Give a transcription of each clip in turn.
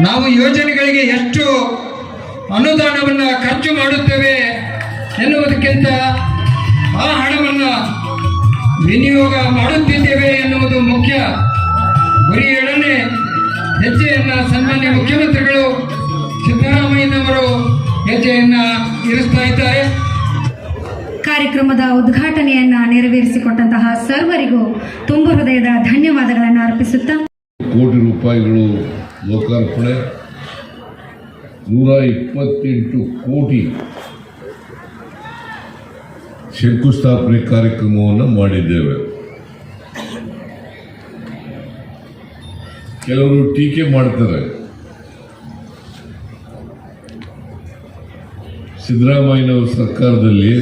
ನಾವು ಯೋಜನೆಗಳಿಗೆ ಎಷ್ಟು ಅನುದಾನವನ್ನು ಖರ್ಚು ಮಾಡುತ್ತೇವೆ ಎನ್ನುವುದಕ್ಕಿಂತ ಆ ಹಣವನ್ನು ವಿನಿಯೋಗ ಮಾಡುತ್ತಿದ್ದೇವೆ ಎನ್ನುವುದು ಮುಖ್ಯ. ಗುರಿ ಗುರಿಯೊಡನೆ ಹೆಜ್ಜೆಯನ್ನು ಸನ್ಮಾನ್ಯ ಮುಖ್ಯಮಂತ್ರಿಗಳು ಸಿದ್ದರಾಮಯ್ಯನವರು ಹೆಜ್ಜೆಯನ್ನು ಇರಿಸ್ತಾ ಇದ್ದಾರೆ. ಕಾರ್ಯಕ್ರಮದ ಉದ್ಘಾಟನೆಯನ್ನ ನೆರವೇರಿಸಿಕೊಟ್ಟಂತಹ ಸರ್ವರಿಗೂ ತುಂಬು ಹೃದಯದ ಧನ್ಯವಾದಗಳನ್ನು ಅರ್ಪಿಸುತ್ತಾ ಕೋಟಿ ರೂಪಾಯಿಗಳು ಲೋಕಾರ್ಪಣೆ ನೂರ ಇಪ್ಪತ್ತೆಂಟು ಕೋಟಿ ಶಂಕುಸ್ಥಾಪನೆ ಕಾರ್ಯಕ್ರಮವನ್ನು ಮಾಡಿದ್ದೇವೆ. ಕೆಲವರು ಟೀಕೆ ಮಾಡ್ತಾರೆ. ಸಿದ್ದರಾಮಯ್ಯನವರ ಸರ್ಕಾರದಲ್ಲಿ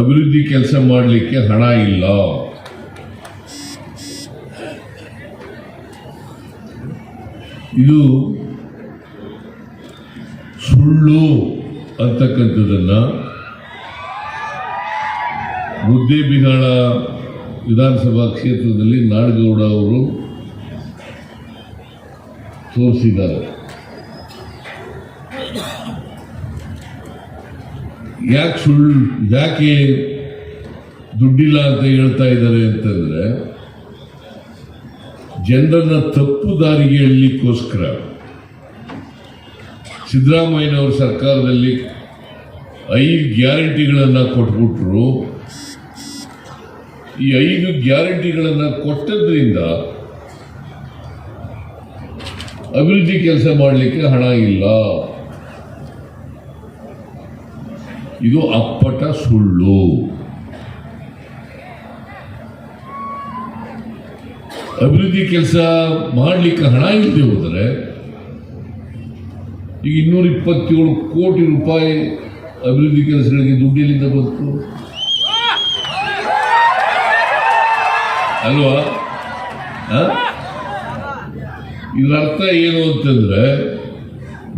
ಅಭಿವೃದ್ಧಿ ಕೆಲಸ ಮಾಡಲಿಕ್ಕೆ ಹಣ ಇಲ್ಲ. ಇದು ಸುಳ್ಳು ಅಂತಕ್ಕಂಥದ್ದನ್ನು ಮುದ್ದೇಬಿಹಾಳ ವಿಧಾನಸಭಾ ಕ್ಷೇತ್ರದಲ್ಲಿ ನಾಡಗೌಡ ಅವರು ತೋರಿಸಿದ್ದಾರೆ. ಯಾಕೆ ಸುಳ್ಳು ಯಾಕೆ ದುಡ್ಡಿಲ್ಲ ಅಂತ ಹೇಳ್ತಾ ಇದ್ದಾರೆ ಅಂತಂದ್ರೆ ಜನರನ್ನ ತಪ್ಪು ದಾರಿಗೆ ಎಳಲಿಕ್ಕೋಸ್ಕರ ಸಿದ್ದರಾಮಯ್ಯನವರ ಸರ್ಕಾರದಲ್ಲಿ ಐದು ಗ್ಯಾರಂಟಿಗಳನ್ನು ಕೊಟ್ಬಿಟ್ರು. ಈ ಐದು ಗ್ಯಾರಂಟಿಗಳನ್ನು ಕೊಟ್ಟದ್ರಿಂದ ಅಭಿವೃದ್ಧಿ ಕೆಲಸ ಮಾಡಲಿಕ್ಕೆ ಹಣ ಇಲ್ಲ. ಇದು ಅಪ್ಪಟ ಸುಳ್ಳು. ಅಭಿವೃದ್ಧಿ ಕೆಲಸ ಮಾಡಲಿಕ್ಕೆ ಹಣ ಇಲ್ಲದೆ ಹೋದರೆ ಈಗ ಇನ್ನೂರ ಇಪ್ಪತ್ತೇಳು ಕೋಟಿ ರೂಪಾಯಿ ಅಭಿವೃದ್ಧಿ ಕೆಲಸಗಳಿಗೆ ದುಡ್ಡಿನಿಂದ ಬಂತು. ಅಲ್ವಾ? ಇದರ ಅರ್ಥ ಏನು ಅಂತಂದ್ರೆ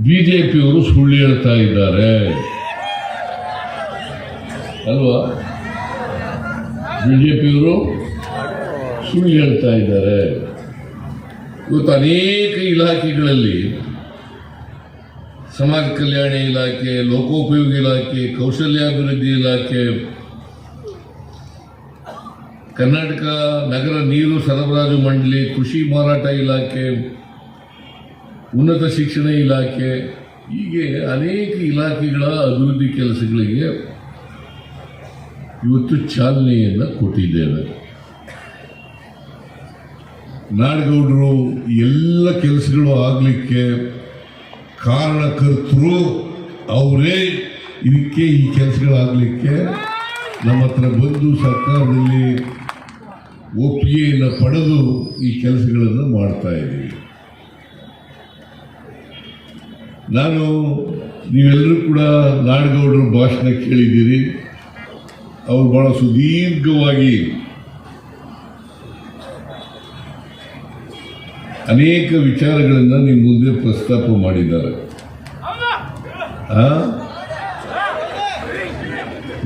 ಬಿಜೆಪಿಯವರು ಸುಳ್ಳು ಹೇಳ್ತಾ ಇದ್ದಾರೆ. ಅಲ್ವಾ? ಬಿಜೆಪಿಯವರು ಸುಳ್ಳು ಹೇಳ್ತಾ ಇದ್ದಾರೆ. ಇವತ್ತು ಅನೇಕ ಇಲಾಖೆಗಳಲ್ಲಿ ಸಮಾಜ ಕಲ್ಯಾಣ ಇಲಾಖೆ, ಲೋಕೋಪಯೋಗಿ ಇಲಾಖೆ, ಕೌಶಲ್ಯಾಭಿವೃದ್ಧಿ ಇಲಾಖೆ, ಕರ್ನಾಟಕ ನಗರ ನೀರು ಸರಬರಾಜು ಮಂಡಳಿ, ಕೃಷಿ ಮಾರಾಟ ಇಲಾಖೆ, ಉನ್ನತ ಶಿಕ್ಷಣ ಇಲಾಖೆ, ಹೀಗೆ ಅನೇಕ ಇಲಾಖೆಗಳ ಅಭಿವೃದ್ಧಿ ಕೆಲಸಗಳಿಗೆ ಇವತ್ತು ಚಾಲನೆಯನ್ನು ಕೊಟ್ಟಿದ್ದೇವೆ. ನಾಡಗೌಡರು ಎಲ್ಲ ಕೆಲಸಗಳು ಆಗಲಿಕ್ಕೆ ಕಾರಣಕರ್ತರು ಅವರೇ. ಇದಕ್ಕೆ ಈ ಕೆಲಸಗಳಾಗಲಿಕ್ಕೆ ನಮ್ಮ ಹತ್ರ ಬಂದು ಸರ್ಕಾರದಲ್ಲಿ ಒಪ್ಪಿಗೆಯನ್ನು ಪಡೆದು ಈ ಕೆಲಸಗಳನ್ನು ಮಾಡ್ತಾ ಇದ್ದೀವಿ. ನಾನು, ನೀವೆಲ್ಲರೂ ಕೂಡ ನಾಡಗೌಡರ ಭಾಷಣ ಕೇಳಿದ್ದೀರಿ. ಅವರು ಭಾಳ ಸುದೀರ್ಘವಾಗಿ ಅನೇಕ ವಿಚಾರಗಳನ್ನು ನಿಮ್ಮ ಮುಂದೆ ಪ್ರಸ್ತಾಪ ಮಾಡಿದ್ದಾರೆ?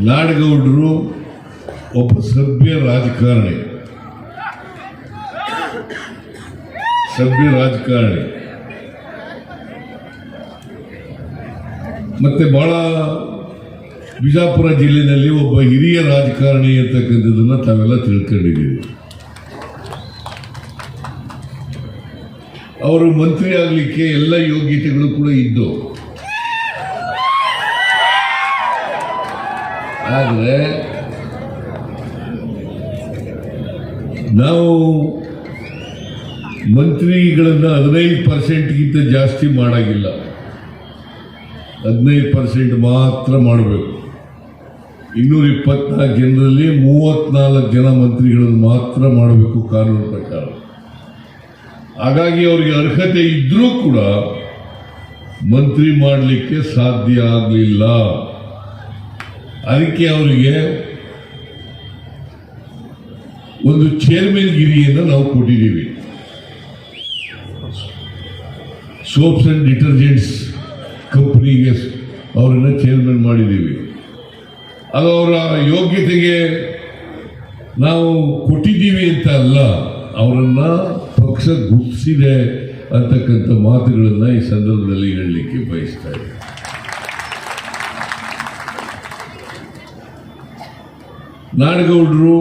ನಾಡಗೌಡರು ಒಬ್ಬ ಸಭ್ಯ ರಾಜಕಾರಣಿ. ಸಭ್ಯ ರಾಜಕಾರಣಿ. ಮತ್ತೆ ಬಹಳ ಬಿಜಾಪುರ ಜಿಲ್ಲೆಯಲ್ಲಿ ಒಬ್ಬ ಹಿರಿಯ ರಾಜಕಾರಣಿ ಅಂತಕ್ಕಂಥದ್ದನ್ನ ತಾವೆಲ್ಲ ತಿಳ್ಕೊಂಡಿದ್ದೀವಿ ಅವರು ಮಂತ್ರಿ ಆಗಲಿಕ್ಕೆ ಎಲ್ಲ ಯೋಗ್ಯತೆಗಳು ಕೂಡ ಇದ್ದು. ಆದರೆ, ನಾವು ಮಂತ್ರಿಗಳನ್ನು ಹದಿನೈದು ಪರ್ಸೆಂಟ್ಗಿಂತ ಜಾಸ್ತಿ ಮಾಡಾಗಿಲ್ಲ. ಹದಿನೈದು ಪರ್ಸೆಂಟ್ ಮಾತ್ರ ಮಾಡಬೇಕು. ಇನ್ನೂರ ಇಪ್ಪತ್ನಾಲ್ಕು ಜನರಲ್ಲಿ ಮೂವತ್ನಾಲ್ಕು ಜನ ಮಂತ್ರಿಗಳನ್ನು ಮಾತ್ರ ಮಾಡಬೇಕು ಕಾನೂನು ಪ್ರಕಾರ. ಹಾಗಾಗಿ ಅವರಿಗೆ ಅರ್ಹತೆ ಇದ್ರೂ ಕೂಡ ಮಂತ್ರಿ ಮಾಡಲಿಕ್ಕೆ ಸಾಧ್ಯ ಆಗಲಿಲ್ಲ. ಅದಕ್ಕೆ ಅವರಿಗೆ ಒಂದು ಚೇರ್ಮನ್ ಗಿರಿಯನ್ನು ನಾವು ಕೊಟ್ಟಿದ್ದೀವಿ. ಸೋಪ್ಸ್ ಅಂಡ್ ಡಿಟರ್ಜೆಂಟ್ಸ್ ಕಂಪ್ನಿಗೆ ಅವರನ್ನು ಚೇರ್ಮನ್ ಮಾಡಿದ್ದೀವಿ. ಅದು ಅವರ ಯೋಗ್ಯತೆಗೆ ನಾವು ಕೊಟ್ಟಿದ್ದೀವಿ ಅಂತ ಅಲ್ಲ, ಅವರನ್ನ ಪಕ್ಷ ಗುಪ್ಸಿದೆ ಅಂತಕ್ಕಂಥ ಮಾತುಗಳನ್ನು ಈ ಸಂದರ್ಭದಲ್ಲಿ ಹೇಳಲಿಕ್ಕೆ ಬಯಸ್ತಾ ಇದ್ದೀನಿ. ನಾಡಗೌಡರು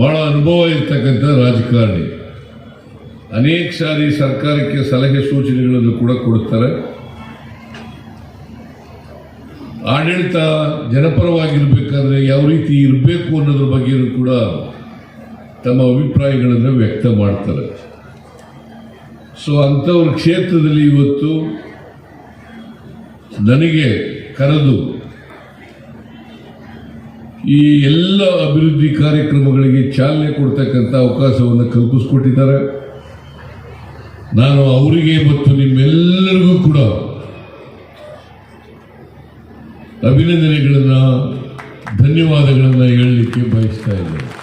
ಬಹಳ ಅನುಭವ ಇರ್ತಕ್ಕಂಥ ರಾಜಕಾರಣಿ. ಅನೇಕ ಸಾರಿ ಸರ್ಕಾರಕ್ಕೆ ಸಲಹೆ ಸೂಚನೆಗಳನ್ನು ಕೂಡ ಕೊಡುತ್ತಾರೆ ಆಡಳಿತ ಜನಪರವಾಗಿರಬೇಕಾದ್ರೆ ಯಾವ ರೀತಿ ಇರಬೇಕು ಅನ್ನೋದ್ರ ಬಗ್ಗೆಯೂ ಕೂಡ ತಮ್ಮ ಅಭಿಪ್ರಾಯಗಳನ್ನು ವ್ಯಕ್ತ ಮಾಡ್ತಾರೆ. ಸೊ ಅಂಥವ್ರ ಕ್ಷೇತ್ರದಲ್ಲಿ ಇವತ್ತು ನನಗೆ ಕರೆದು ಈ ಎಲ್ಲ ಅಭಿವೃದ್ಧಿ ಕಾರ್ಯಕ್ರಮಗಳಿಗೆ ಚಾಲನೆ ಕೊಡ್ತಕ್ಕಂಥ ಅವಕಾಶವನ್ನು ಕಲ್ಪಿಸ್ಕೊಟ್ಟಿದ್ದಾರೆ. ನಾನು ಅವರಿಗೆ ಮತ್ತು ನಿಮ್ಮೆಲ್ಲರಿಗೂ ಕೂಡ ಅಭಿನಂದನೆಗಳನ್ನು, ಧನ್ಯವಾದಗಳನ್ನು ಹೇಳಲಿಕ್ಕೆ ಬಯಸ್ತಾ ಇದ್ದೇನೆ.